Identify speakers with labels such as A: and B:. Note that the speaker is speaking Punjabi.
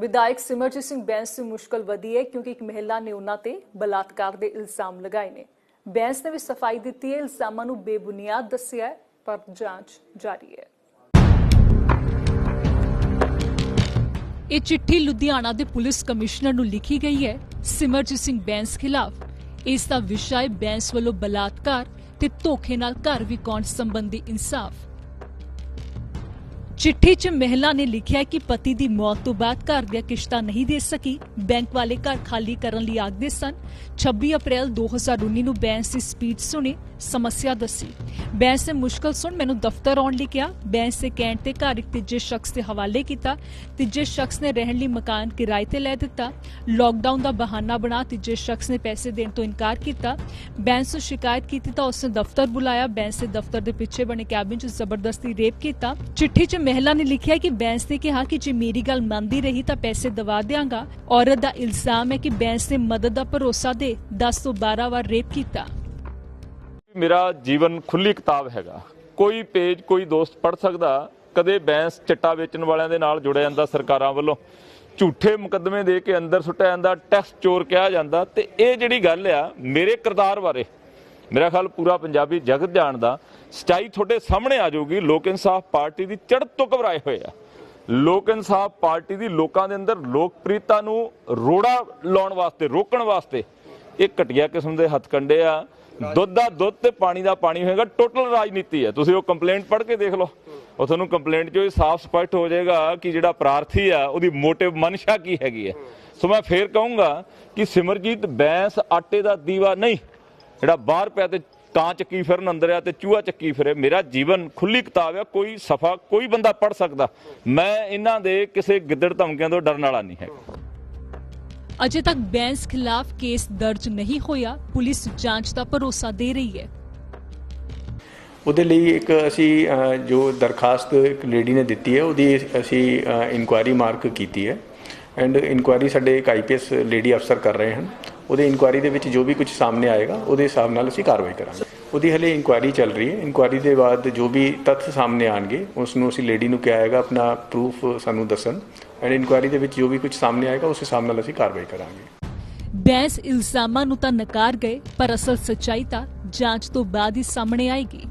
A: ਵਿਧਾਇਕ ਸਿਮਰਜੀਤ ਸਿੰਘ ਬੈਂਸ ਦੀ ਮੁਸ਼ਕਲ ਵਧੀ ਹੈ ਕਿਉਂਕਿ ਇੱਕ ਮਹਿਲਾ ਨੇ ਉਹਨਾਂ ਤੇ ਬਲਾਤਕਾਰ ਦੇ ਇਲਜ਼ਾਮ ਲਗਾਏ ਨੇ। ਬੈਂਸ ਨੇ ਵੀ ਸਫ਼ਾਈ ਦਿੱਤੀ ਹੈ, ਇਲਜ਼ਾਮਾਂ ਨੂੰ ਬੇਬੁਨਿਆਦ ਦੱਸਿਆ ਹੈ, ਪਰ ਜਾਂਚ ਜਾਰੀ ਹੈ। ਇਹ ਚਿੱਠੀ ਲੁਧਿਆਣਾ ਦੇ ਪੁਲਿਸ ਕਮਿਸ਼ਨਰ ਨੂੰ ਲਿਖੀ ਗਈ ਹੈ। ਸਿਮਰਜੀਤ ਸਿੰਘ ਬੈਂਸ ਖਿਲਾਫ ਇਸ ਦਾ ਵਿਸ਼ਾ ਹੈ, ਬੈਂਸ ਵੱਲੋਂ ਬਲਾਤਕਾਰ ਤੇ ਧੋਖੇ ਨਾਲ ਘਰ ਵਿਕਾਉਣ ਸੰਬੰਧੀ ਇਨਸਾਫ। ਚਿੱਠੀ 'ਚ ਮਹਿਲਾ ਨੇ ਲਿਖਿਆ ਕਿ ਪਤੀ ਦੀ ਮੌਤ ਤੋਂ ਬਾਅਦ ਘਰ ਦੀਆਂ ਕਿਸ਼ਤਾਂ ਨਹੀਂ ਦੇ ਸਕੀ। ਬੈਂਕ ਵਾਲੇ ਘਰ ਖਾਲੀ ਕਰਨ ਲਈ ਆਖਦੇ ਸਨ। 26 ਅਪ੍ਰੈਲ 2019 ਨੂੰ ਬੈਂਸ ਦੀ ਸਪੀਚ ਸੁਣੀ, ਸਮੱਸਿਆ ਦੱਸੀ। ਬੈਂਸ ਨੇ ਮੁਸ਼ਕਲ ਸੁਣ ਮੈਨੂੰ ਦਫ਼ਤਰ ਆਉਣ ਲਈ ਕਿਹਾ। ਬੈਂਸ ਦੇ ਕਹਿਣ ਤੇ ਘਰ ਇੱਕ ਤੀਜੇ ਸ਼ਖਸ ਦੇ ਹਵਾਲੇ ਕੀਤਾ। ਤੀਜੇ ਸ਼ਖਸ ਨੇ ਰਹਿਣ ਲਈ ਮਕਾਨ ਕਿਰਾਏ ਤੇ ਲੈ ਦਿੱਤਾ। ਲੋਕਡਾਊਨ ਦਾ ਬਹਾਨਾ ਬਣਾ ਤੀਜੇ ਸ਼ਖਸ ਨੇ ਪੈਸੇ ਦੇਣ ਤੋਂ ਇਨਕਾਰ ਕੀਤਾ। ਬੈਂਸ ਨੂੰ ਸ਼ਿਕਾਇਤ ਕੀਤੀ ਤਾਂ ਉਸਨੇ ਦਫ਼ਤਰ ਬੁਲਾਇਆ। ਬੈਂਸ ਦੇ ਦਫ਼ਤਰ ਦੇ ਪਿੱਛੇ ਬਣੇ ਕੈਬਿਨ 'ਚ ਜ਼ਬਰਦਸਤੀ ਰੇਪ ਕੀਤਾ। ਚਿੱਠੀ 'ਚ ਮਹਿਲਾ ਨੇ ਲਿਖਿਆ ਕਿ ਬੈਂਸ ਨੇ ਕਿਹਾ ਕਿ ਜੇ ਮੇਰੀ ਗੱਲ ਮੰਨਦੀ ਰਹੀ ਤਾਂ ਪੈਸੇ ਦਵਾ ਦਿਆਂਗਾ। ਔਰਤ ਦਾ ਇਲਜ਼ਾਮ ਹੈ ਕਿ ਬੈਂਸ ਨੇ ਮਦਦ ਦਾ ਭਰੋਸਾ ਦੇ 10 ਤੋਂ 12 ਵਾਰ ਰੇਪ ਕੀਤਾ।
B: ਮੇਰਾ ਜੀਵਨ ਖੁੱਲੀ ਕਿਤਾਬ ਹੈਗਾ। ਕੋਈ ਪੇਜ, ਕੋਈ ਦੋਸਤ ਪੜ ਸਕਦਾ, ਕਦੇ ਬੈਂਸ ਚਿੱਟਾ ਵੇਚਣ ਵਾਲਿਆਂ ਦੇ ਨਾਲ ਜੁੜਿਆ ਜਾਂਦਾ ਸਰਕਾਰਾਂ ਵੱਲੋਂ। ਝੂਠੇ ਮੁਕੱਦਮੇ ਦੇ ਕੇ ਅੰਦਰ ਸੁੱਟਿਆ ਜਾਂਦਾ, ਟੈਕਸ ਚੋਰ ਕਿਹਾ ਜਾਂਦਾ ਤੇ ਇਹ ਜਿਹੜੀ ਗੱਲ ਆ, ਮੇਰੇ ਕਿਰਦਾਰ ਬਾਰੇ ਮੇਰਾ ਖਿਆਲ ਪੂਰਾ ਪੰਜਾਬੀ ਜਗਤ ਜਾਣਦਾ ਸਚਾਈ ਤੁਹਾਡੇ ਸਾਹਮਣੇ ਆ ਜਾਊਗੀ, ਲੋਕ ਇਨਸਾਫ ਪਾਰਟੀ ਦੀ ਚੜ੍ਹ ਤੋਂ ਘਬਰਾਏ ਹੋਏ ਆ। ਲੋਕ ਇਨਸਾਫ ਪਾਰਟੀ ਦੀ ਲੋਕਾਂ ਦੇ ਅੰਦਰ ਲੋਕਪ੍ਰਿਯਤਾ ਨੂੰ ਰੋੜਾ ਲਾਉਣ ਵਾਸਤੇ, ਰੋਕਣ ਵਾਸਤੇ ਇਹ ਘਟੀਆ ਕਿਸਮ ਦੇ ਹੱਥਕੰਡੇ ਆ। ਦੁੱਧ ਦਾ ਦੁੱਧ ਤੇ ਪਾਣੀ ਦਾ ਪਾਣੀ ਹੋਏਗਾ, ਟੋਟਲ ਰਾਜਨੀਤੀ ਹੈ ਤੁਸੀਂ ਉਹ ਕੰਪਲੇਂਟ ਪੜ੍ਹ ਕੇ ਦੇਖ ਲਓ। ਉਹ ਤੁਹਾਨੂੰ ਕੰਪਲੇਂਟ 'ਚੋਂ ਹੀ ਸਾਫ਼ ਸਪਸ਼ਟ ਹੋ ਜਾਏਗਾ ਕਿ ਜਿਹੜਾ ਪ੍ਰਾਰਥੀ ਆ, ਉਹਦੀ ਮੋਟਿਵ ਮਨਸ਼ਾ ਕੀ ਹੈਗੀ ਹੈ ਸੋ ਮੈਂ ਫੇਰ ਕਹੂੰਗਾ ਕਿ ਸਿਮਰਜੀਤ ਬੈਂਸ ਆਟੇ ਦਾ ਦੀਵਾ ਨਹੀਂ ਜਿਹੜਾ ਬਾਹਰ ਪਿਆ ਤੇ ਕਾਂ ਚੱਕੀ ਫਿਰਨ ਅੰਦਰ ਆ ਤੇ ਚੂਹਾ ਚੱਕੀ ਫਿਰੇ। ਮੇਰਾ ਜੀਵਨ ਖੁੱਲੀ ਕਿਤਾਬ ਆ ਕੋਈ ਸਫਾ ਕੋਈ ਬੰਦਾ ਪੜ ਸਕਦਾ। ਮੈਂ ਇਹਨਾਂ ਦੇ ਕਿਸੇ ਗਿੱਦੜ ਧਮਕੀਆਂ ਤੋਂ ਡਰਨ ਵਾਲਾ ਨਹੀਂ ਹੈ
A: ਅਜੇ ਤੱਕ ਬੈਂਸ ਖਿਲਾਫ ਕੇਸ ਦਰਜ ਨਹੀਂ ਹੋਇਆ ਪੁਲਿਸ ਜਾਂਚ ਦਾ ਭਰੋਸਾ ਦੇ ਰਹੀ ਹੈ।
C: ਉਹਦੇ ਲਈ ਇੱਕ ਅਸੀਂ ਜੋ ਦਰਖਾਸਤ ਇੱਕ ਲੇਡੀ ਨੇ ਦਿੱਤੀ ਹੈ ਉਹਦੀ ਅਸੀਂ ਇਨਕੁਆਇਰੀ ਮਾਰਕ ਕੀਤੀ ਹੈ। ਐਂਡ ਇਨਕੁਆਇਰੀ ਸਾਡੇ ਇੱਕ ਆਈਪੀਐਸ ਲੇਡੀ ਅਫਸਰ ਕਰ ਰਹੇ ਹਨ। ਉਹਦੇ ਇਨਕੁਆਇਰੀ ਦੇ ਵਿੱਚ ਜੋ ਵੀ ਕੁਝ ਸਾਹਮਣੇ ਆਏਗਾ, ਉਹਦੇ ਹਿਸਾਬ ਨਾਲ ਅਸੀਂ ਕਾਰਵਾਈ ਕਰਾਂਗੇ। ਉਹਦੀ ਹਲੇ ਇਨਕੁਆਇਰੀ ਚੱਲ ਰਹੀ ਹੈ। ਇਨਕੁਆਇਰੀ ਦੇ ਬਾਅਦ ਜੋ ਵੀ ਤੱਥ ਸਾਹਮਣੇ ਆਣਗੇ ਉਸ ਨੂੰ ਅਸੀਂ ਲੇਡੀ ਨੂੰ ਕਿਹਾ ਆਏਗਾ ਆਪਣਾ ਪ੍ਰੂਫ ਸਾਨੂੰ ਦੱਸਣ। ਐਂਡ ਇਨਕੁਆਇਰੀ ਦੇ ਵਿੱਚ ਜੋ ਵੀ ਕੁਝ ਸਾਹਮਣੇ ਆਏਗਾ, ਉਸ ਹਿਸਾਬ ਨਾਲ ਅਸੀਂ ਕਾਰਵਾਈ ਕਰਾਂਗੇ।
A: ਬੈਂਸ ਇਲਜ਼ਾਮਾਂ ਨੂੰ ਤਾਂ ਨਕਾਰ ਗਏ, ਪਰ ਅਸਲ ਸੱਚਾਈ ਤਾਂ ਜਾਂਚ ਤੋਂ ਬਾਅਦ ਹੀ ਸਾਹਮਣੇ ਆਏਗੀ।